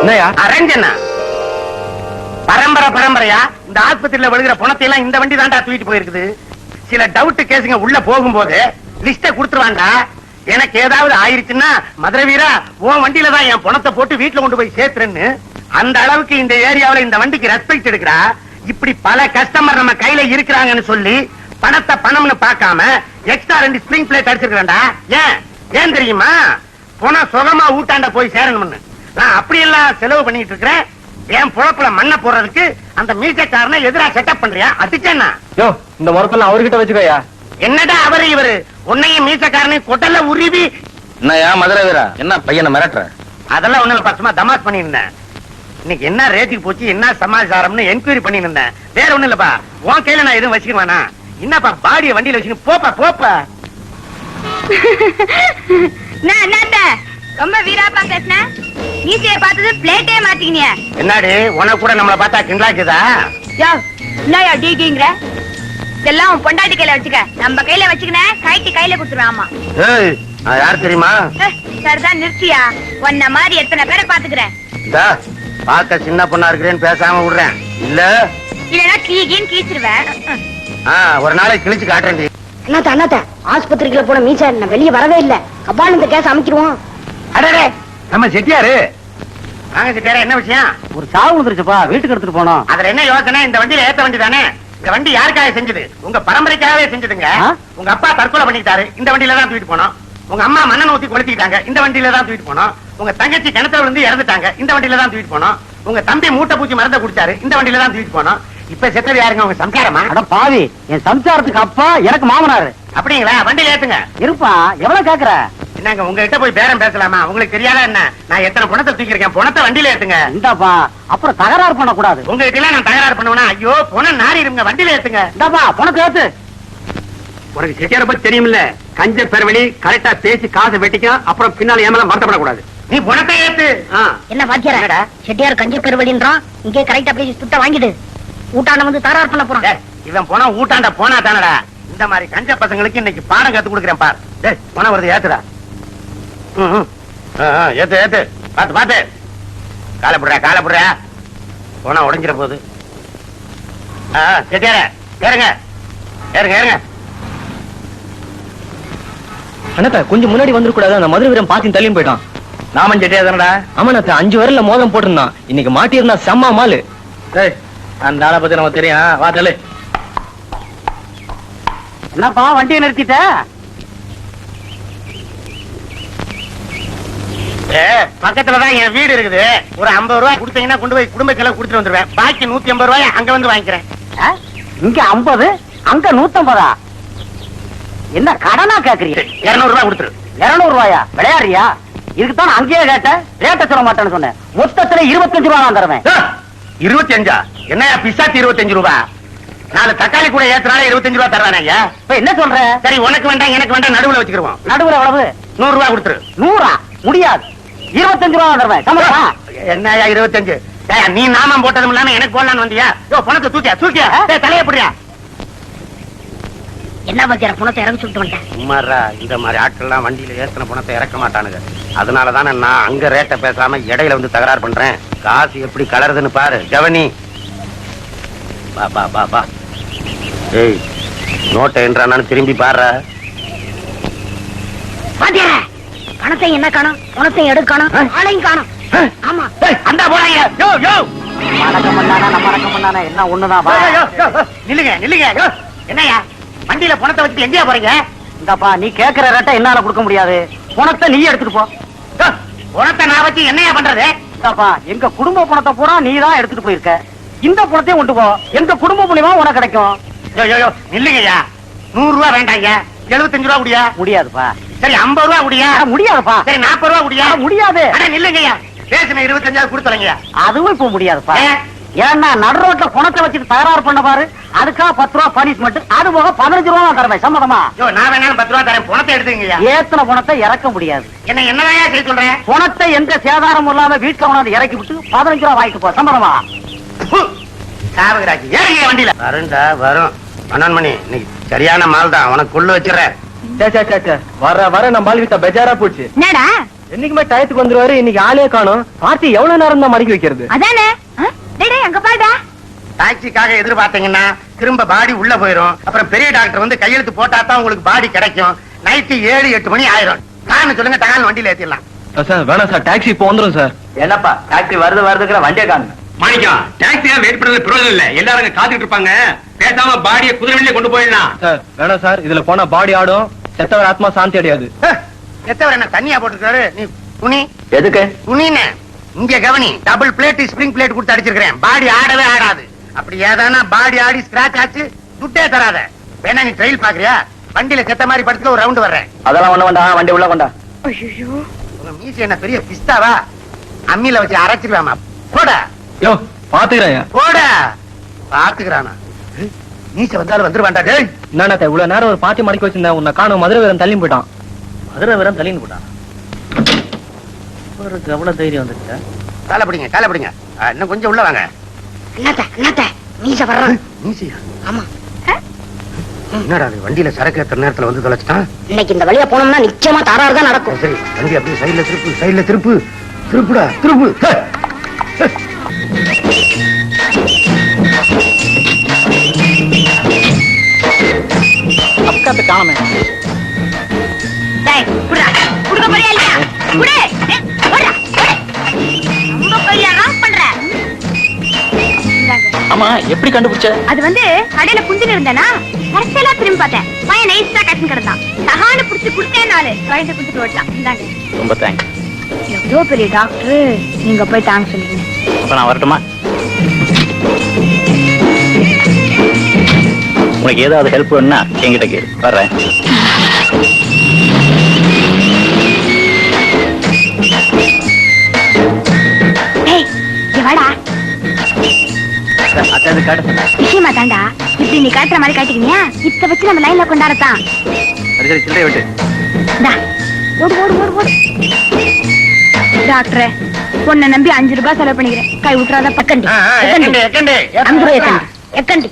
என்னையா? அரஞ்சனா பரம்பரை பரம்பரையா? இந்த ஆஸ்பத்திரியில விழுகிற பணத்தை எல்லாம் இந்த வண்டி தான்டா தூக்கிட்டு போயிருக்குது. சில டவுட் கேஸுங்க உள்ள போகும்போது லிஸ்ட கொடுத்துருவாண்டா எனக்கு ஏதாவது ஆயிருச்சுன்னா மதுரை வீரா உன் வண்டியில தான் என் பணத்தை போட்டு வீட்டுல கொண்டு போய் சேர்த்துறேன்னு. அந்த அளவுக்கு இந்த ஏரியாவுல இந்த வண்டிக்கு ரெஸ்பெக்ட் எடுக்கிறா. இப்படி பல கஸ்டமர் நம்ம கையில இருக்கிறாங்கன்னு சொல்லி பணத்தை பணம்னு பார்க்காம எக்ஸ்ட்ரா ரெண்டு ஸ்ப்ரிங் பிளேட் அடிச்சிருக்கா ஏன்? ஏன் தெரியுமா? பணம் சுகமா ஊட்டாண்ட போய் சேரணும்னு. நான் அப்படியெல்லாம் செலவு பண்ணிட்டு இருக்கிறேன். என் பொழப்புல மண்ணை போடுறதுக்கு அந்த மீசக்காரனை எதிரா செட்டப் பண்றியா? அடிச்சேன்னா யோ இந்த முறப்பெல்லாம் அவர்கிட்ட வச்சுக்கோயா. என்னடா அவரு இவரு? உன்னையும் மீசக்காரனையும் கொட்டல உருவி என்னையா மதுரை வீரா? என்ன பையனை மிரட்டுற? அதெல்லாம் ஒண்ணு பசமா தமாஸ் பண்ணிருந்தேன் இன்னைக்கு என்ன ரேட்டுக்கு போச்சு என்ன சமாச்சாரம்னு என்கொயரி பண்ணிருந்தேன் வேற ஒண்ணு இல்லப்பா உன் கையில நான் எதுவும் வச்சுக்குவானா என்னப்பா பாடிய வண்டியில வச்சுன்னு போப்பா போப்பா. நான் என்னத்த? ரொம்ப வீராப்பா பேசுன? நீச்சைய பார்த்தது பிளேட்டே மாத்திக்கினிய. என்னடி உனக்கு கூட நம்மள பார்த்தா கிண்டலாக்குதா? யோ என்னயா டீங்கிற இதெல்லாம் உன் பொண்டாட்டி கையில வச்சுக்க. நம்ம கையில வச்சுக்கின கைட்டி கையில கொடுத்துருவேன் ஆமா ஏய் நான் யார் தெரியுமா? சரிதான் நிறுத்தியா. உன்ன மாதிரி எத்தனை பேரை பாத்துக்கிறேன் இந்தா, பார்க்க சின்ன பொண்ணா இருக்கிறேன்னு பேசாம விடுறேன். இல்ல? இல்லைன்னா கீகின்னு கீச்சிருவேன். ஆ, ஒரு நாளைக்கு கிழிச்சு காட்டுறேன் அண்ணாத்த அண்ணாத்த ஆஸ்பத்திரிக்குள்ள போன மீசா நான் வெளியே வரவே இல்ல. கபால் இந்த கேஸ் அமைச்சிருவோம். அடடே! நம்ம செட்டியாரு. வாங்க செட்டியாரே என்ன விஷயம்? ஒரு சாவு வந்துருச்சுப்பா வீட்டுக்கு எடுத்துட்டு போனோம். அதுல என்ன யோசனை? இந்த வண்டியில ஏத்த வண்டி தானே? இந்த வண்டி யாருக்காக செஞ்சது? உங்க பரம்பரைக்காகவே செஞ்சதுங்க? உங்க அப்பா தற்கொலை பண்ணிட்டாரு இந்த வண்டியில தான் தூக்கிட்டு போனோம். உங்க அம்மா மண்ணெண்ண ஊத்தி கொளுத்திட்டாங்க இந்த வண்டியில தான் தூக்கிட்டு போனோம். உங்க தங்கச்சி கிணத்துல விழுந்து இறந்துட்டாங்க. இந்த வண்டியில தான் தூக்கிட்டு போனோம். உங்க தம்பி மூட்டை பூச்சி மருந்த குடிச்சாரு. இந்த வண்டியில தான் தூக்கிட்டு போனோம். இப்ப செத்தது யாருங்க? உங்க சம்சாரமா? அட பாவி என் சம்சாரத்துக்கு அப்பா எனக்கு மாமனாரு. அப்படிங்களா? வண்டியில ஏத்துங்க. இருப்பா எவ்வளவு கேக்குற? என்னங்க உங்ககிட்ட போய் பேரம் பேசலாமா? உங்களுக்கு தெரியாதா என்ன? நான் எத்தனை பணத்தை தூக்கியிருக்கேன்? பணத்தை வண்டியில ஏத்துங்க. இந்தாப்பா அப்புறம் தகராறு பண்ண கூடாது உங்ககிட்ட எல்லாம் நான் தகராறு பண்ணுவேனா? ஐயோ பணம் நாரி இருங்க வண்டியில ஏத்துங்க. இந்தாப்பா பணத்தை ஏத்து. உனக்கு செட்டியார பத்தி தெரியுமில்ல? கஞ்ச பெருவழி கரெக்டா பேசி காசை வெட்டிக்கும் அப்புறம் பின்னால ஏமல வருத்தப்படக்கூடாது. நீ பணத்தை ஏத்து. என்ன என்னடா? செட்டியார் கஞ்சி பெருவழின்றான் இங்கே கரெக்டா பேசி துட்ட வாங்கிடு. ஊட்டாண்ட வந்து தரார் பண்ண போறான். டேய், இவன் போனா ஊட்டாண்ட போனா தானடா? இந்த மாதிரி கஞ்ச பசங்களுக்கு இன்னைக்கு பாடம் கத்து கொடுக்குறேன் பார். டேய் பணம் வருது ஏத்துடா. ஏத்து ஏத்து. பாத்து பாத்து. காலை புடுறா காலை புடுறா. போனா உடைஞ்சிட போகுது. செட்டியார ஏறுங்க. ஏறுங்க ஏறுங்க. அண்ணாத்த கொஞ்சம் முன்னாடி வந்துடக்கூடாது அந்த மதுரை பாத்தி தள்ளியும் போயிட்டான். நாமன் செட்டியா தானடா? அஞ்சு வரல மோதம் போட்டிருந்தான். இன்னைக்கு மாட்டியிருந்தா செம்ம மாலு. டேய் அந்த ஆளை பத்தி நமக்கு தெரியும். வா தள்ளு. என்னப்பா வண்டியை நிறுத்திட்ட ஏ, பக்கத்துலதான் என் வீடு இருக்குது. ஒரு ஐம்பது ரூபாய் கொடுத்தீங்கன்னா கொண்டு போய் குடும்ப செலவு கொடுத்துட்டு வந்துருவேன். பாக்கி நூத்தி ஐம்பது ரூபாய் அங்க வந்து வாங்கிக்கிறேன்? இங்க ஐம்பது அங்க நூத்தம்பதா? என்ன கடனா கேக்குறீங்க? இருநூறு ரூபாய் கொடுத்துரு. இருநூறு ரூபாயா? விளையாடுறியா? இதுக்கு தான் அங்கேயே கேட்ட ரேட்ட சொல்ல மாட்டேன்னு சொன்னேன். மொத்தத்துல இருபத்தஞ்சு ரூபா நான் தருவேன். இருபத்தி அஞ்சா என்னையா பிசாத்தி இருபத்தஞ்சு ரூபாய் நாலு தக்காளி கூட ஏத்துனால இருபத்தஞ்சு ரூபாய் தர்றானே ஐயா. என்ன சொல்ற? சரி உனக்கு வேண்டாம் எனக்கு வேண்டாம் நடுவுல வச்சுக்கிருவோம். நடுவுல எவ்வளவு? நூறு ரூபாய் கொடுத்துரு. நூறா? முடியாது. இருபத்தஞ்சு ரூபா தருவேன் என்னய்யா இருபத்தஞ்சு? நீ நாமம் போட்டதும் இல்லாம எனக்கு போடலான்னு வந்தியா? யோ பணத்தை தூக்கியா? தூக்கியா? தலையை போடுறியா என்ன வாத்தியார பணத்தை இறங்கி சொல்லிட்டு சும்மாரா இந்த மாதிரி ஆட்கள்லாம் வண்டியில ஏத்தன பணத்தை இறக்க மாட்டானுங்க. அதனால தானே நான் அங்க ரேட்டை பேசாம இடையில வந்து தகராறு பண்றேன். காசு எப்படி கலருதுன்னு பாரு ஜவனி பா பா பா பா ஏய் நோட்டை என்றானு திரும்பி பாரு வாத்தியார! பணத்தை என்ன காணும்? பணத்தை எடு காணும் ஆளையும் காணும். ஆமா. அந்த போறாங்க யோ யோ. மடக்கம் பண்ணானா நம்ம மடக்கம் பண்ணானா என்ன ஒண்ணுதான் வா. நில்லுங்க வண்டியில பணத்தை வச்சுட்டு எங்கேயா போறீங்க? இந்தாப்பா நீ கேக்குற ரேட்டை என்னால கொடுக்க முடியாது. பணத்தை நீ எடுத்துட்டு போ. பணத்தை நான் வச்சு என்னையா பண்றது? இந்தாப்பா எங்க குடும்ப பணத்தை பூரா நீ தான் எடுத்துட்டு போயிருக்க. இந்த பணத்தையும் கொண்டு போ. எங்க குடும்ப புண்ணியமா உனக்கு கிடைக்கும். யோ யோ நில்லுங்கய்யா. நூறு ரூபா வேண்டாங்க எழுபத்தஞ்சு ரூபா குடியா. முடியாதுப்பா. சரி ஐம்பது ரூபா அட, முடியாதுப்பா. சரி நாற்பது ரூபா அட, முடியாது. அட நில்லுங்கய்யா. பேசுன இருபத்தஞ்சாவது கொடுத்துறீங்க அதுவும் இப்ப முடியாதுப்பா. ஏன்? ஏன்னா நடு ரோட்ல பணத்தை வச்சுட்டு தகராறு பண்ண பாரு. அதுக்காக பத்து ரூபா பனிஷ்மெண்ட் அது போக பதினஞ்சு ரூபா நான் தருவேன் சம்மதமா? யோ நான் வேணாலும் பத்து ரூபா தரேன். பணத்தை எடுத்துங்கய்யா ஏத்தன பணத்தை இறக்க முடியாது. என்ன என்னதாயா செய்ய சொல்றேன் பணத்தை எந்த சேதாரமும் இல்லாம வீட்டுல கொண்டாந்து இறக்கி விட்டு பதினஞ்சு ரூபா வாங்கிட்டு போ சம்மதமா? சாவகராஜ் ஏறிங்க வண்டியில. வருண்டா வரும். மணி இன்னைக்கு சரியான மால் தான் உனக்கு கொள்ளு வச்சிடறேன். வர வர நம்ம பெஜாரா போச்சு. என்னடா? என்னைக்குமே டயத்துக்கு வந்துருவாரு இன்னைக்கு ஆளே காணும். பார்ட்டி எவ்வளவு நேரம் தான் மடக்கி வைக்கிறது? அதானே? ஆ? டேய் டேய், அங்க டாக்ஸிக்காக எதிர்பார்த்தீங்கன்னா திரும்ப பாடி உள்ள போயிரும். அப்புறம் பெரிய டாக்டர் வந்து கையெழுத்து போட்டா தான் உங்களுக்கு பாடி கிடைக்கும். நைட்டு ஏழு எட்டு மணி ஆயிரும். காரணம் சொல்லுங்க தகால் வண்டியில ஏத்திடலாம். சார் வேணாம் சார். டாக்ஸி இப்போ சார். என்னப்பா டாக்ஸி வருது வருதுங்கிற வண்டியை காணுங்க. மாணிக்கம் டாக்ஸியா வெயிட் பண்றது பிரயோஜனம் இல்ல. எல்லாரும் காத்துட்டு இருப்பாங்க. பேசாம பாடியை குதிரை வண்டியில கொண்டு போயிடலாம் சார் வேணாம் சார். இதுல போனா பாடி ஆடும். செத்தவர் ஆத்மா சாந்தி அடையாது. எத்தவர் என்ன தண்ணியா போட்டுருக்காரு? நீ துணி எதுக்கு? துணின்னு இங்க கவனி. டபுள் பிளேட் ஸ்ப்ரிங் பிளேட் கொடுத்து அடிச்சிருக்கிறேன். பாடி ஆடவே ஆடாது. அப்படி ஏதானா பாடி ஆடி ஸ்கிராச் ஆச்சு துட்டே தராத. வேணா நீ ட்ரெயில் பாக்குறியா வண்டியில செத்த மாதிரி படத்துல ஒரு ரவுண்ட் வர்றேன். அதெல்லாம் ஒண்ணு வேண்டாம். வண்டி உள்ள கொண்டா. உங்க மீசி என்ன பெரிய பிஸ்தாவா? அம்மியில வச்சு அரைச்சிருவாமா? போட. யோ பாத்துக்கிறேன். போட. பாத்துக்கிறானா. மீச வந்தாலும் வந்துருவான்டா டேய். என்னண்ணா இவ்வளவு நேரம் ஒரு பாட்டி மடக்கி வச்சிருந்தேன் உன்னை காணும் மதுரை வீரன் தள்ளி போயிட்டான். மதுரை வீரம் தள்ளின்னு போட்டான். இவருக்கு எவ்வளவு தைரியம் வந்துருச்சா? காலை பிடிங்க காலை பிடிங்க. இன்னும் கொஞ்சம் உள்ள வாங்க. மீச வர்றான் மீசியா ஆமா. என்னடா அது வண்டியில சரக்கு ஏத்துற நேரத்துல வந்து தொலைச்சிட்டான் இன்னைக்கு இந்த வழியா போனோம்னா நிச்சயமா தாராறு தான் நடக்கும். சரி வண்டி அப்படியே சைடுல திருப்பு சைடுல திருப்பு. திருப்புடா திருப்பு. பண்ற. இந்தாங்க. ஆமா எப்படி கண்டுபிடிச்ச? அது வந்து கடையில குந்தின்னு இருந்தேனா? கடைசியில திரும்பி பார்த்தேன். பையன் நைஸா கட்டின்னு கிடந்தான். சகான புடிச்சு குடுத்தேன் நாலு குழந்தை குடுத்துட்டு ஓட்டான் இந்தாங்க. ரொம்ப தேங்க்ஸ் எவ்வளோ பெரிய டாக்டர் நீங்க போய் தாங்க சொல்லுங்க. அப்ப நான் வரட்டுமா? உனக்கு ஏதாவது ஹெல்ப் வேணும்னா என்கிட்ட கேளு. வர்றேன். விஷயமா தாண்டா? இப்படி நீ காட்டுற மாதிரி காட்டிக்கினியா? இத்த வச்சு நம்ம லைன்ல கொண்டாடத்தான். சரி சில்லறை விட்டு. இந்தா ஓடு ஓடு ஓடு ஓடு. டாக்டரே உன்னை நம்பி அஞ்சு ரூபாய் செலவு பண்ணிக்கிறேன். கை விட்டுறாத பக்கண்டி. எக்கண்டு, எக்கண்டு.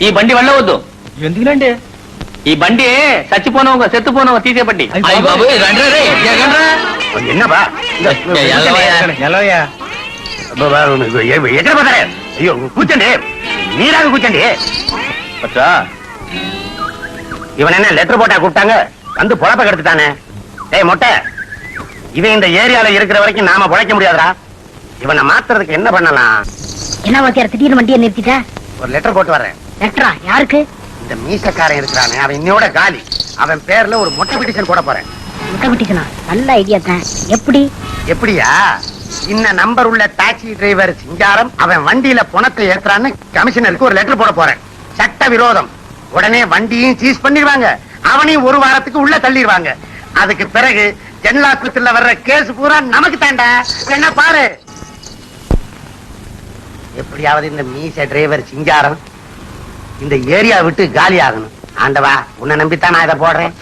ఈ బండి వెళ్ళవద్దు. ఎందుకులండి? ఈ బండి చచ్చిపోనవగా సెత్తుపోనవ తీసే బండి. ఎక్కడ పోతారే? అయ్యో కూర్చోండి. మీరాగా కూర్చోండి. பச்சா இவன் என்ன லெட்டர் போட்டா கூப்பிட்டாங்க வந்து பொழப்ப கெடுத்துட்டானே டேய் மொட்டை இவன் இந்த ஏரியால இருக்கிற வரைக்கும் நாம பொழைக்க முடியாதுடா இவனை மாத்துறதுக்கு என்ன பண்ணலாம் என்ன வாத்தியார் திடீர்னு வண்டியை நிறுத்திட்டா ஒரு லெட்டர் போட்டு வரேன் லெட்டரா யாருக்கு? இந்த மீசக்காரன் இருக்கிறானே அவன் இன்னையோட காலி. அவன் பேர்ல ஒரு மொட்டை பிட்டிஷன் போட போறேன். முட்டை விட்டிக்கணும் நல்ல ஐடியா தான். எப்படி? எப்படியா? இந்த நம்பர் உள்ள டாக்ஸி டிரைவர் சிங்காரம் அவன் வண்டியில பணத்தை ஏத்துறான்னு கமிஷனருக்கு ஒரு லெட்டர் போட போறேன். சட்ட விரோதம். உடனே வண்டியும் சீஸ் பண்ணிடுவாங்க. அவனையும் ஒரு வாரத்துக்கு உள்ள தள்ளிடுவாங்க. அதுக்கு பிறகு ஜெனரல் ஆஸ்பத்திரியில வர்ற கேஸ் பூரா நமக்கு தாண்டா என்ன பாரு. எப்படியாவது இந்த மீச டிரைவர் சிங்காரம் இந்த ஏரியா விட்டு காலி ஆகணும். ஆண்டவா உன்னை நம்பித்தான் நான் இதை போடுறேன்.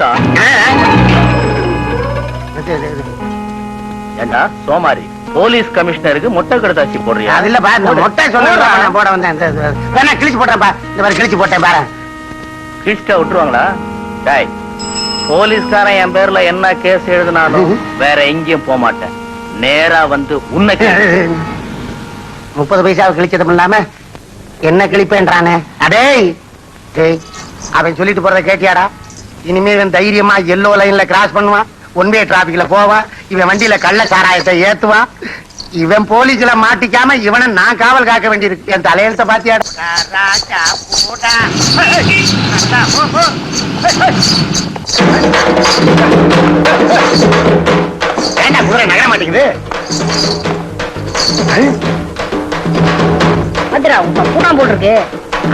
ஏண்டா சோமாரி போலீஸ் கமிஷனருக்கு மொட்டை கடுதாசி போடுறியா? அது இல்லப்பா இந்த மொட்டை நான் போட வந்தேன். வேணா கிழிச்சு போட்டேன்ப்பா இந்த மாதிரி கிழிச்சு போட்டேன் பாரு. கிழிச்சிட்டா விட்டுருவாங்களா? டாய் போலீஸ்காரன் என் பேர்ல என்ன கேஸ் எழுதினாலும் வேற எங்கேயும் போக மாட்டேன். நேரா வந்து உன்னை. முப்பது பைசாவை கிழிச்சதும் இல்லாம என்ன கிழிப்பேன்றானே? அடேய்! டேய் அவன் சொல்லிட்டு போறத கேட்டியாடா? இனிமே இவன் தைரியமா எல்லோ லைன்ல கிராஸ் பண்ணுவான் ஒன் வே டிராபிக்ல போவான் இவன் வண்டியில கள்ள சாராயத்தை ஏத்துவான். இவன் போலீஸ்ல மாட்டிக்காம இவனை நான் காவல் காக்க வேண்டியிருக்கு. என் தலையெழுத்த பாத்தியாடா? ஏண்டா குதிரை நகர மாட்டேங்குது? வந்துடா உங்க பூனா போட்டிருக்கு?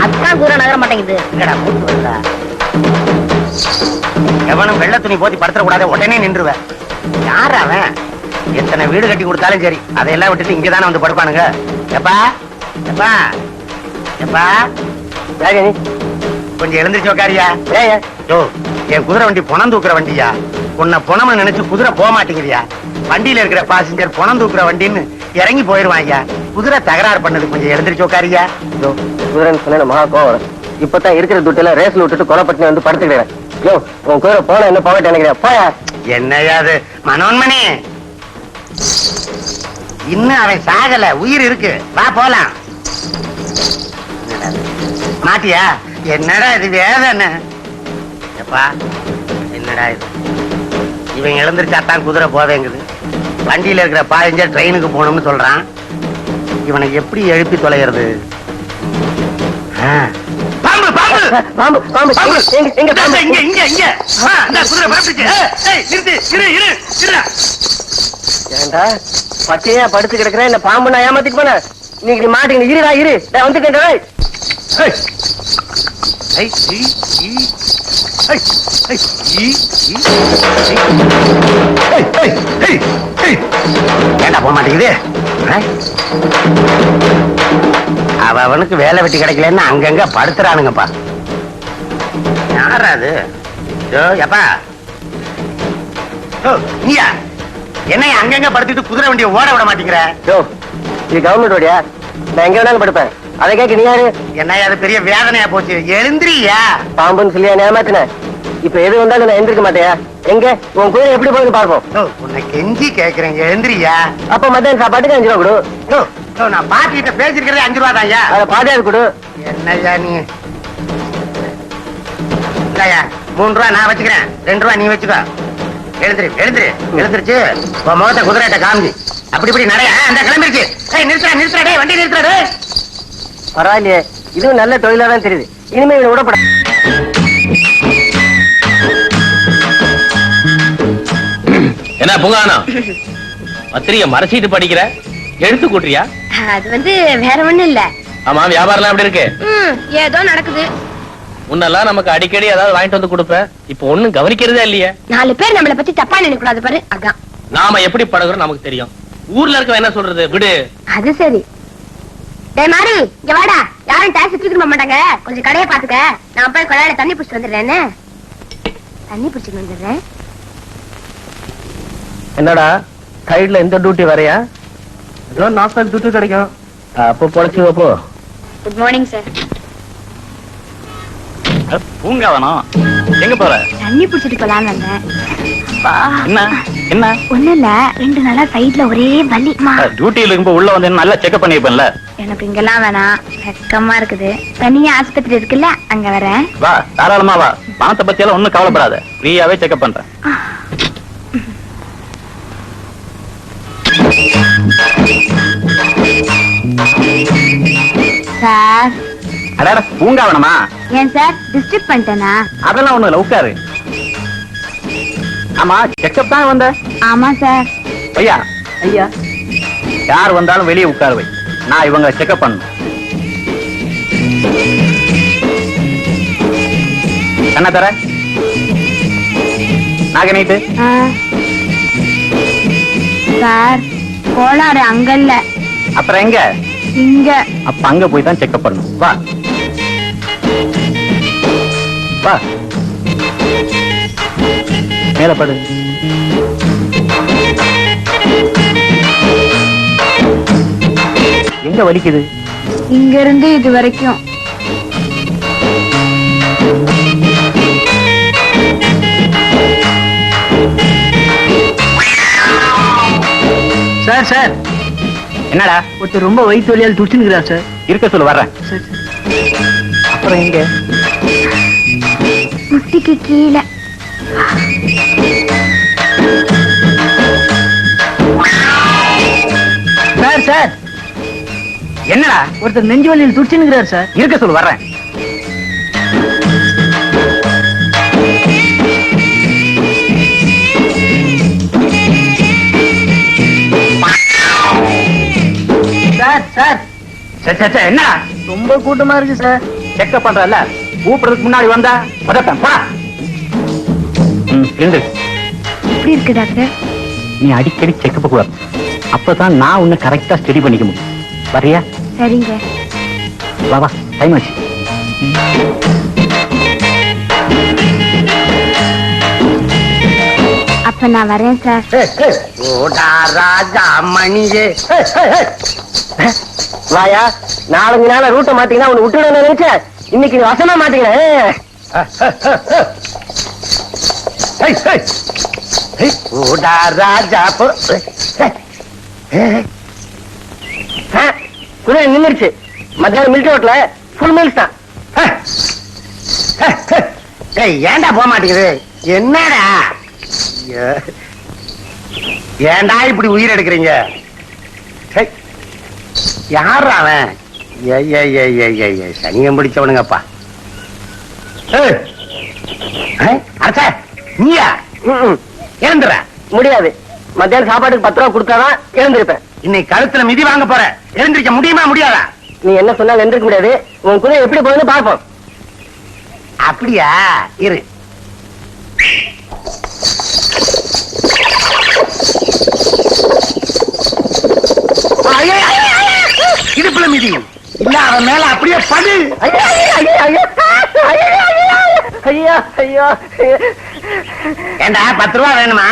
அதுதான் கூற நகர மாட்டேங்குது. எங்கடா வருதா எவனும் வெள்ள துணி போத்தி படுத்துற கூடாது உடனே நின்றுவேன் யார் அவன்? எத்தனை வீடு கட்டி கொடுத்தாலும் சரி அதையெல்லாம் விட்டுட்டு இங்கதானே வந்து படுப்பானுங்க. எப்பா? எப்பா? எப்பா? கொஞ்சம் எழுந்திருச்சு உக்காரியா? ஏ என் குதிரை வண்டி புணம் தூக்குற வண்டியா? உன்னை புணம்னு நினைச்சு குதிரை போக மாட்டேங்கிறியா? வண்டியில இருக்கிற பாசஞ்சர் புணம் தூக்குற வண்டின்னு இறங்கி போயிருவான் ஐயா குதிரை தகராறு பண்ணது கொஞ்சம் எழுந்திருச்சு இதோ குதிரைன்னு சொன்ன மகா கோவம். இப்பதான் இருக்கிற துட்டையில ரேஸ்ல விட்டுட்டு கொலைப்பட்டு வந்து படுத்துக்கிறேன் யோ உன் குதிரை போன என்ன போகட்டு நினைக்கிறேன் போயா. என்னையா அது? மனோன்மணி! இன்னும் அவன் சாகல. உயிர் இருக்கு. வா போலாம். என்னடா மாட்டியா? என்னடா இது வேதனை? எப்பா என்னடா இது? இவன் எழுந்திருச்சாத்தான் குதிரை போவேங்குது வண்டியில இருக்கிற பாசஞ்சர் ட்ரெயினுக்கு போகணும்னு சொல்றான். இவனை எப்படி எழுப்பி தொலைகிறது? ஆ. பாம்பு பாம்பு! பாம்பு பாம்பு. பாம்பு. எங்க எங்க இந்தா, பாம்பு. இங்க இங்க இங்க. ஆ, இந்தா குதிரை பரப்பிச்சு. ஏய் நிறுத்து இரு இரு இருடா ஏண்டா பச்சையா படுத்து கிடக்குறேன் இந்த பாம்பு நான் ஏமாத்திட்டு போனேன். நீங்க மாட்டீங்க இருடா இரு நான் வந்துட்டேன் டேய். ஏய். ஏய், ஈ, ஈ. ஏய், ஏய், ஈ, ஏன்டா போக மாட்டேங்குது? அவனுக்கு வேலை வெட்டி கிடைக்கலன்னு அங்கங்க படுத்துறானுங்கப்பா. யாரா அது? எப்பா? நீயா? என்னைய அங்கங்க படுத்துட்டு குதிரை வண்டியை ஓட விட மாட்டேங்கிற? இது கவர்மெண்ட் ரோடியா நான் எங்க வேணாலும் படுப்பேன். அதை கேட்க நீ யாரு? என்னைய அது பெரிய வேதனையா போச்சு. எழுந்திரியா? பாம்புன்னு சொல்லியா ஏமாத்தினேன் இப்ப எது வந்தாலும் நான் எந்திரிக்க மாட்டேயா? எங்க? உன் குதிரை எப்படி போகுது பார்ப்போம். உன்னை கெஞ்சி கேக்குறேன். எழுந்திரியா அப்ப மத்தியானம் சாப்பாட்டுக்கு அஞ்சு ரூபா கொடு. நான் பாட்டிகிட்ட பேசிருக்கிறதே அஞ்சு ரூபா தான்யா. அதை பாதியாது கொடு. என்னய்யா நீ? மூணு ரூபா நான் வச்சுக்கிறேன். ரெண்டு ரூபா நீ வச்சுக்கோ. எழுந்திரு எழுந்திரு. எழுந்திருச்சு. உன் முகத்தை குதிரைட்ட காமிச்சு. அப்படி இப்படி நிறைய அந்த கிளம்பிருச்சு. நிறுத்துறா நிறுத்துறா வண்டி நிறுத்துறா டேய். பரவாயில்லையே. இதுவும் நல்ல தொழிலா தான் தெரியுது. இனிமே இவனை விடப்பட என்ன புங்கானா? பத்திரிகை மறைச்சிட்டு படிக்கிற? எழுத்து கூட்டுறியா? அது வந்து வேற ஒண்ணும் இல்ல. ஆமா வியாபாரம் எப்படி இருக்கு? ஏதோ நடக்குது. முன்னெல்லாம் நமக்கு அடிக்கடி ஏதாவது வாங்கிட்டு வந்து கொடுப்ப. இப்ப ஒண்ணும் கவனிக்கிறதே இல்லையே. நாலு பேர் நம்மள பத்தி தப்பா நினைக்க கூடாது பாரு அதான். நாம எப்படி பழகுறோம் நமக்கு தெரியும். ஊர்ல இருக்க என்ன சொல்றது? விடு. அது சரி. டேய் மாறி இங்க வாடா. யாரும் டாக்ஸி தூக்கிட்டு போக மாட்டாங்க. கொஞ்சம் கடையை பாத்துக்க நான் போய் கொள்ளாயில தண்ணி பிடிச்சிட்டு வந்துடுறேன்னு. தண்ணி பிடிச்சிட்டு வந்துடுறேன். என்னடா சைடுல எந்த டியூட்டி வரையா? ஏதோ நாற்பது டியூட்டி கிடைக்கும். அப்போ பொழைச்சு போ குட் மார்னிங் சார் பூங்காவனம். எங்க போற? தண்ணி பிடிச்சிட்டு போலான்னு வந்தேன். அப்பா. என்ன? என்ன? ஒண்ணும் இல்ல ரெண்டு நாளா சைடுல ஒரே வலிமா டியூட்டியில இருக்கும்போது உள்ள வந்து நல்லா செக்அப் பண்ணிருப்பேன்ல எனக்கு இங்கெல்லாம் வேணாம். வெக்கமா இருக்குது. தனியா ஆஸ்பத்திரி இருக்குல்ல அங்க வரேன். வா தாராளமா வா. பணத்தை பத்தி எல்லாம் ஒண்ணும் கவலைப்படாத. ஃப்ரீயாவே செக்அப் பண்றேன். சார். அடாட பூங்காவனமா? ஏன் சார் டிஸ்டர்ப் பண்ணிட்டேனா? அதெல்லாம் ஒண்ணு இல்ல உட்காரு. ஆமா செக்அப் தான் வந்த. ஆமா சார். ஐயா. ஐயா. யார் வந்தாலும் வெளியே உட்கார வை. நான் இவங்க செக்அப் பண்ணணும். என்ன தர? நாக நீட்டு ஆ. சார் கோளாறு அங்க இல்ல அப்புறம் எங்க? இங்க. அப்ப அங்க போய் தான் செக்அப் பண்ணணும். வா. வா. மேல படு. எங்க வலிக்குது? இங்க இருந்து இது வரைக்கும். Sir sir. என்னடா? ஒருத்தர் ரொம்ப வயிற்று வலியால் துடிச்சுக்கிறார் சார். இருக்க சொல்லு வர்றேன். அப்புறம் எங்க? முட்டிக்கு கீழே. Sir sir. என்னடா? ஒருத்தர் நெஞ்சு வலியில் துடிச்சுக்கிறார் சார். இருக்க சொல்லு வர்றேன். சார். என்னடா? ரொம்ப கூட்டமா இருக்கு சார். செக்அப் பண்றல கூப்பிடுறதுக்கு முன்னாடி வந்தா பதட்டம் பா இருந்து எப்படி இருக்கு டாக்டர்? நீ அடிக்கடி செக்கப் கூடாது அப்பதான் நான் உன்னை கரெக்டா ஸ்டடி பண்ணிக்க முடியும். வரியா சரிங்க. வா வா டைம் ஆச்சு. நான் வரேன் சார் ஓடா ராஜா மணியே. வாயா நாலஞ்சு நாள் ரூட்டை மாத்தீங்கன்னா உன்னை விட்டுட நினைச்சேன். இன்னைக்கு நீ வசமா மாட்டீங்களே ஓடா ராஜா போ- குதிரை நின்றுச்சு மத்தியானம் மில்க் ரோட்ல ஃபுல் மீல்ஸ் தான். ஏன்டா போக மாட்டேங்குது? என்னடா? ஏன்டா இப்படி உயிர் எடுக்கிறீங்க? ஹை. யார்ரா அவன்? சனியம் பிடிச்சவனுங்கப்பா. அடச்சே, நீயா? எழுந்துற. முடியாது. மத்தியானம் சாப்பாட்டுக்கு பத்து ரூபா கொடுத்தாதான் எழுந்திருப்பேன். இன்னைக்கு கழுத்துல மிதி வாங்க போற. எழுந்திருக்க முடியுமா முடியாதா? நீ என்ன சொன்னாலும் எழுந்திருக்க முடியாது. உன் குதிரை எப்படி போகுதுன்னு பார்ப்போம். அப்படியா? இரு. இடுப்புல மிதி. இல்ல அவன் மேல அப்படியே படு. ஏண்டா பத்து ரூபா வேணுமா?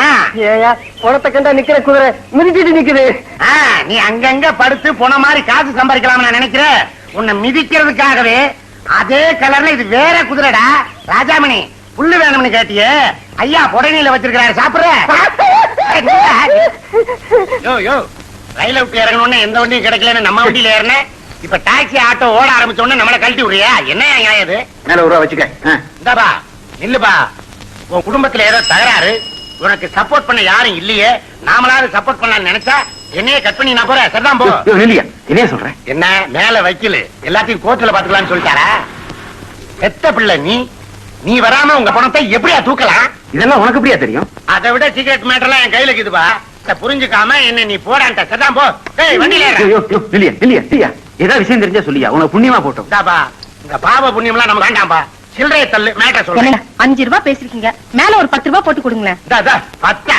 ஏயா பணத்தை கண்டா நிக்கிற குதிரை மிதிச்சிட்டு நிக்குது. நீ அங்கங்க படுத்து போன மாதிரி காசு சம்பாதிக்கலாம் நான் நினைக்கிறேன். உன்னை மிதிக்கிறதுக்காகவே அதே கலர்ல இது வேற குதிரைடா. ராஜாமணி புல்லு வேணும்னு கேட்டியே. ஐயா புடனையில வச்சிருக்கிறாரு. சாப்பிடுற. யோ யோ ரயில விட்டு இறங்கணும்னு எந்த வண்டியும் கிடைக்கலன்னு நம்ம வண்டியில ஏறினேன். இப்ப டாக்ஸி ஆட்டோ ஓட ஆரம்பிச்ச உடனே நம்மளை கழட்டி விடுறியா? என்ன நியாயம் இது? மேல ஒரு வச்சுக்க. இந்தாப்பா நில்லுப்பா. உன் குடும்பத்துல ஏதோ தகராறு. உனக்கு சப்போர்ட் பண்ண யாரும் இல்லையே. நாமளாவது சப்போர்ட் பண்ணலாம்னு நினைச்சா என்னையே கட் பண்ணி நான் போறேன். சரிதான் போ. இல்லையா இல்லையா சொல்றேன் என்ன மேல வைக்கல. எல்லாத்தையும் கோர்ட்ல பாத்துக்கலாம்னு சொல்லிட்டாரா? எத்த பிள்ளை நீ. நீ வராம உங்க பணத்தை எப்படியா தூக்கலாம்? இதெல்லாம் உனக்கு எப்படியா தெரியும்? அதை விட சீக்கிரட் மேட்டர்லாம் என் கையில இருக்குதுப்பா. புரிஞ்சுக்காம என்ன நீ போடான்ட்ட. சரிதான் போ. ஏய் வண்டியில ஏதாவது விஷயம் தெரிஞ்சா சொல்லியா? உனக்கு புண்ணியமா போட்டோம். இந்த பாவ புண்ணியம்லாம் நமக்கு வேண்டாம்பா சில்லறைய தள்ளு மேட்டர் சொல்றேன் அஞ்சு ரூபாய் பேசிருக்கீங்க. மேல ஒரு பத்து ரூபாய் போட்டு கொடுங்களேன். பத்தா.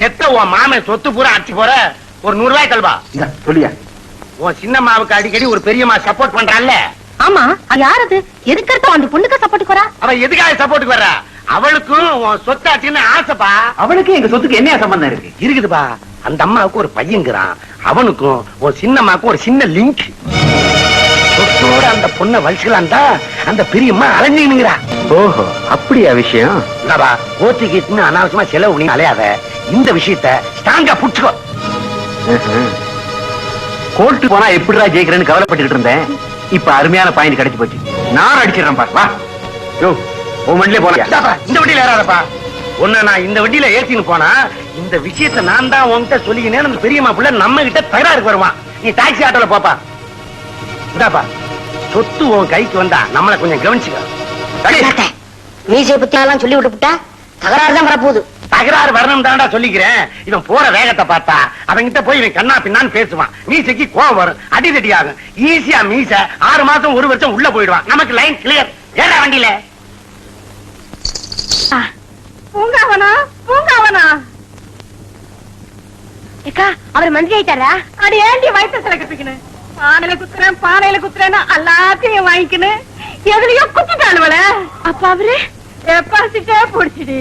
செத்த உன் மாமன் சொத்து பூரா அடிச்சு போற ஒரு நூறு ரூபாய் தல்பா இந்தா, சொல்லியா? உன் சின்னம்மாவுக்கு அடிக்கடி ஒரு பெரியம்மா சப்போர்ட் பண்றான்ல. ஆமா அது யார் அது எதுக்கு அந்த பொண்ணுக்கு சப்போர்ட் போறா அவ எதுக்காக சப்போர்ட்டுக்கு வர்றா? அவளுக்கும் உன் சொத்தாச்சுன்னு ஆசைப்பா. அவளுக்கு எங்க சொத்துக்கு என்ன சம்பந்தம் இருக்கு? இருக்குதுப்பா. அந்த அம்மாவுக்கு ஒரு பையங்கிறான் அவனுக்கும் உன் சின்னம்மாவுக்கும் ஒரு சின்ன லிங்க் சொத்தோட அந்த பொண்ணை வலிச்சுலான்டா அந்த பெரியம்மா அலைஞ்சுங்கிறா ஓஹோ அப்படியா விஷயம்? இந்தாப்பா ஓத்தி கீட்டுன்னு அனாவசியமா செலவு நீ அலையாத. இந்த விஷயத்த ஸ்ட்ராங்கா புடிச்சுக்கோ. கோர்ட்டு போனா எப்படிடா ஜெயிக்கிறேன்னு கவலைப்பட்டுக்கிட்டு இருந்தேன். இப்ப அருமையான பாயிண்ட் கிடைச்சு போச்சு. நான் அடிச்சிடறேன் பாரு வா. யோ உன் வண்டியிலே போலாம். இந்த வண்டியில ஏறாதப்பா. உன்னை நான் இந்த வண்டியில ஏத்தின்னு போனா இந்த விஷயத்தை நான் தான் உன்கிட்ட சொல்லிக்கினேன் அந்த பெரியம்மா புள்ள நம்ம கிட்ட தகராறுக்கு வருவான் நீ டாக்ஸி ஆட்டோல போப்பா. இந்தாப்பா சொத்து உன் கைக்கு வந்தா நம்மள கொஞ்சம் கவனிச்சுக்க. மீசை பத்தி எல்லாம் சொல்லி விட்டுப்புட்டா தகராறு தான் வரப்போகுது. தகராறு வரணும் தான்டா சொல்லிக்கிறேன். இவன் போற வேகத்தை பார்த்தா அவன்கிட்ட போய் இவன் கண்ணா பின்னான்னு பேசுவான். மீசைக்கு கோவம் வரும். அடிதடி ஆகும் ஈஸியா மீச ஆறு மாசம் ஒரு வருஷம் உள்ள போயிடுவான். நமக்கு லைன் கிளியர் ஏறா வண்டியில? பூங்காவனா? பூங்காவனா? ஏக்கா அவர் மந்திரி ஆயிட்டாரா? அடி ஏண்டி வயிற்று சில கட்டிக்கணும் பானையில குத்துறேன் பானையில குத்துறேன்னா எல்லாத்தையும் வாங்கிக்கணும் எதுலயோ குத்திட்டானுவல அப்ப அவரு? டெபாசிட்டே புடிச்சிடி.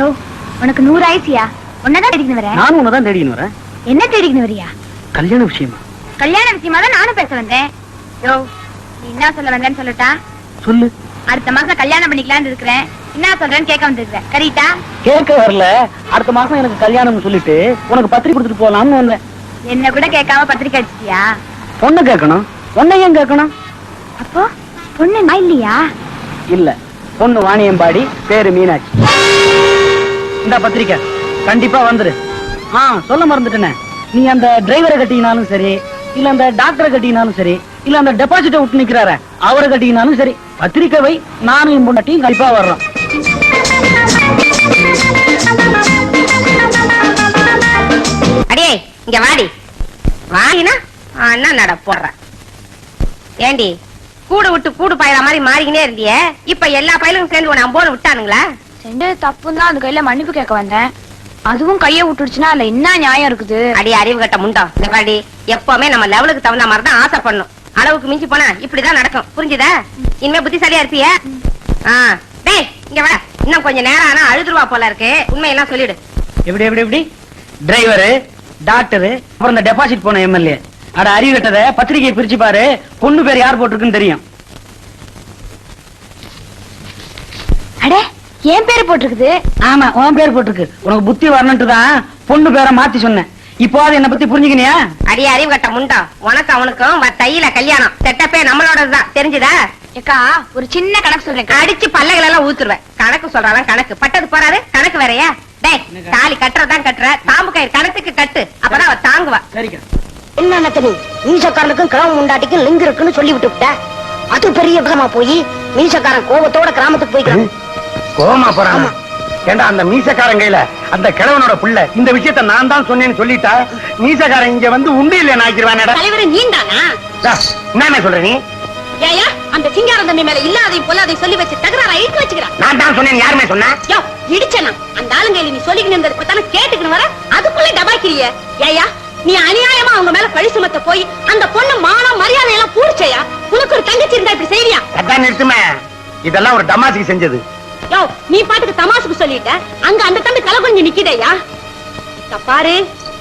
யோ உனக்கு நூறு ஆயிடுச்சியா? உன்னதான் தேடிக்கணும் வரேன் நானும் உன்னதான் தேடின்னு வரேன். என்ன தேடிக்கணும் வரியா? கல்யாண விஷயமா? கல்யாண விஷயமா தான் நானும் பேச வந்தேன். யோ நீ என்ன சொல்ல வந்தேன்னு சொல்லட்டா? சொல்லு. அடுத்த மாசம் கல்யாணம் பண்ணிக்கலாம்னு இருக்கிறேன். என்ன சொல்றேன்னு கேட்க வந்திருக்கிறேன். கரெக்டா கேட்க வரல. அடுத்த மாசம் எனக்கு கல்யாணம்னு சொல்லிட்டு உனக்கு பத்திரிக்கை கொடுத்துட்டு போலாம்னு வந்தேன். என்ன கூட கேட்காம பத்திரிக்கை அடிச்சிட்டியா? பொண்ணு கேட்கணும். பொண்ணை ஏன் கேட்கணும்? அப்போ பொண்ணு நான் இல்லையா? இல்ல. பொண்ணு வாணியம்பாடி பேரு மீனாட்சி. இந்த பத்திரிக்கை. கண்டிப்பா வந்துரு. ஆ சொல்ல மறந்துட்டேனே. நீ அந்த டிரைவரை கட்டினாலும் சரி இல்ல அந்த டாக்டரை கட்டினாலும் சரி இல்ல அந்த டெபாசிட்டை விட்டு நிக்கிறார அவரை கட்டினாலும் சரி பத்திரிக்கை வை நானும் என் பொண்டாட்டியும் கண்டிப்பா வர்றோம். அடியே இங்க வாடி. வாடினா அண்ணா நட போடுற. ஏண்டி கூடு விட்டு கூடு பாயிற மாதிரி மாறிக்கினே இருந்தியே இப்ப எல்லா பயிலும் சேர்ந்து உன அம்போன்னு விட்டானுங்களா? செஞ்சது தப்புன்னு தான் அந்த கையில மன்னிப்பு கேட்க வந்தேன். அதுவும் கைய விட்டுடுச்சுன்னா அதுல என்ன நியாயம் இருக்குது? அடி அறிவு கட்ட முண்டம் இந்த பாடி எப்பவுமே நம்ம லெவலுக்கு தகுந்த மாதிரி தான் ஆசை பண்ணும் அளவுக்கு மிஞ்சி போனா இப்படிதான் நடக்கும். புரிஞ்சுதா? இனிமே புத்திசாலியா இருப்பிய? ஆ. டேய் இங்க வா இன்னும் கொஞ்சம் நேரம் ஆனா அழுதுருவா போல இருக்கு. உண்மையெல்லாம் சொல்லிடு. எப்படி எப்படி எப்படி? டிரைவரு டாக்டரு அப்புறம் இந்த டெபாசிட் போன எம்எல்ஏ அட அறிவு கட்டத பத்திரிகையை பிரிச்சு பாரு. பொண்ணு பேர் யார் போட்டிருக்குன்னு தெரியும். அடே என் பேரு போட்டிருக்குது? ஆமா உன் பேர் போட்டிருக்கு. உனக்கு புத்தி வரணுன்ட்டு தான் பொண்ணு பேரை மாத்தி சொன்னேன். இப்போ அது என்ன பத்தி புரிஞ்சுக்கினியா? அடி அறிவு கட்ட முண்டம் உனக்கு அவனுக்கும் வ- தையில கல்யாணம். செட்டப்பே நம்மளோடதுதான் தெரிஞ்சுதா? ஏக்கா ஒரு சின்ன கணக்கு சொல்றேன். அடிச்சு பல்லைகள் எல்லாம் ஊத்துருவேன். கணக்கு சொல்றாதான் கணக்கு. பட்டது போறாரு கணக்கு வேறயா? டேய் தாலி கட்டுறதான் கட்டுற. தாம்பு கயிறு கணத்துக்கு கட்டு. அப்பதான் அவ தாங்குவா. என்ன நத்தனி மீசக்காரனுக்கும் கிராம முண்டாட்டிக்கும் லிங்க் இருக்குன்னு சொல்லி விட்டு? விட்ட அது பெரிய விதமா போய் மீசக்காரன் கோபத்தோட கிராமத்துக்கு போய்க்கிறான். கோமா போறாங்க. ஏண்டா அந்த மீசக்காரன் கையில அந்த கிழவனோட புள்ள? இந்த விஷயத்த நான் தான் சொன்னேன்னு சொல்லிட்டா மீசக்காரன் இங்க வந்து உண்டு இல்ல நாக்கிடுவானடா தலைவர் நீந்தானா? என்ன சொல்ற நீ? ஏயா அந்த சிங்காரம் தம்பி மேல இல்லாதையும் பொல்லாதையும் சொல்லி வச்சு தகராற இழுத்து வச்சுக்கிறான் நான் தான் சொன்னேன் யாருமே சொன்னா? யோ இடிச்சனா? அந்த ஆளுங்கையில நீ சொல்லிக்கிட்டு இருந்தது பத்தான கேட்டுக்கணும் வர? அதுக்குள்ள டபாக்கிறிய ஏயா நீ அநியாயமா அவங்க மேல பழி சுமத்த போய் அந்த பொண்ணு மானம் மரியாதை எல்லாம் பூடிச்சையா உனக்கு ஒரு தங்கச்சி இருந்தா இப்படி செய்வியா? அதான் நிறுத்துமே. இதெல்லாம் ஒரு டமாசிக்கு செஞ்சது. யோ நீ பாட்டுக்கு தமாசுக்கு சொல்லிட்ட? அங்க அந்த தம்பி தலை கொஞ்சம் நிக்கிதையா பாரு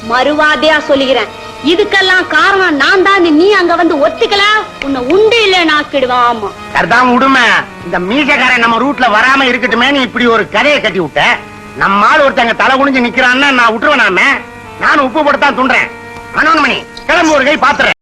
மறுவாதையா சொல்லுகிறேன். இதுக்கெல்லாம் காரணம் நான் தான் நீ அங்க வந்து ஒத்துக்கல உன்னை உண்டு இல்ல நாக்கிடுவாமா? அதான் உடுமை. இந்த மீசக்காரன் நம்ம ரூட்ல வராம இருக்கட்டுமே நீ இப்படி ஒரு கதையை கட்டி விட்ட. நம்ம ஆள் ஒருத்தங்க தலை குனிஞ்சு நிக்கிறான்னு நான் விட்டுருவனாம நான். உப்பு போட்டு தான் துண்டுறேன். மனோன்மணி கிளம்பு ஒரு கை பாத்துறேன்